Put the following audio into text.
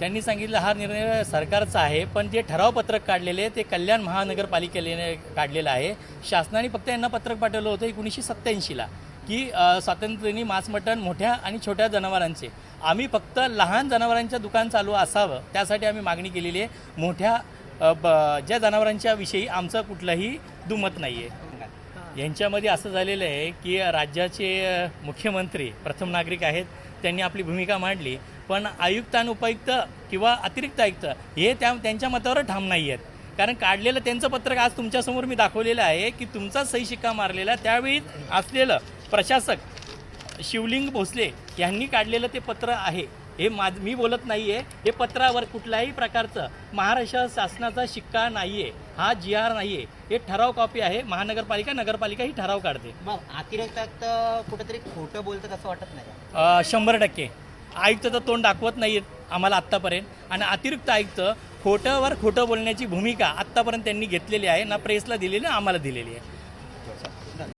त्यांनी सांगितलं हा निर्णय सरकारचा आहे पण जे ठराव पत्रक काढलेले ते कल्याण महानगरपालिकेने काढलेलं आहे. शासनाने फक्त यांना पत्रक पाठवलं होतं एकोणीसशे सत्त्याऐंशीला की अ, मांस मटण मोठ्या आणि छोट्या जनावरांचे. आम्ही फक्त लहान जनावरांचं दुकान चालू असावं त्यासाठी आम्ही मागणी केलेली आहे. मोठ्या ब- ज्या जनावरांच्या विषयी आमचं कुठलंही दुमत नाही आहे यांच्यामध्ये असं झालेलं आहे की राज्याचे मुख्यमंत्री प्रथम नागरिक आहेत त्यांनी आपली भूमिका मांडली. पण आयुक्त आणि उपायुक्त किंवा अतिरिक्त आयुक्त हे त्या त्यांच्या मतावर ठाम नाही आहेत. कारण काढलेलं त्यांचं पत्रक आज तुमच्यासमोर मी दाखवलेलं आहे की तुमचा सही शिक्का मारलेला त्यावेळी असलेलं प्रशासक शिवलिंग भोसले यांनी काढलेलं ते पत्र आहे. हे माझ मी बोलत नाही आहे हे पत्रावर कुठल्याही प्रकारचं महाराष्ट्र शासनाचा शिक्का नाही आहे हा जी आर नाही आहे हे ठराव कॉपी आहे. महानगरपालिका नगरपालिका ही ठराव काढते. मग अतिरिक्त कुठेतरी खोटं बोलतात असं वाटत नाही. शंभर टक्के. आयुक्ताचं तर तोंड दाखवत नाही आहेत आम्हाला आत्तापर्यंत. आणि अतिरिक्त आयुक्त खोटंवर खोटं बोलण्याची भूमिका आत्तापर्यंत त्यांनी घेतलेली आहे ना प्रेसला दिलेली ना आम्हाला दिलेली आहे.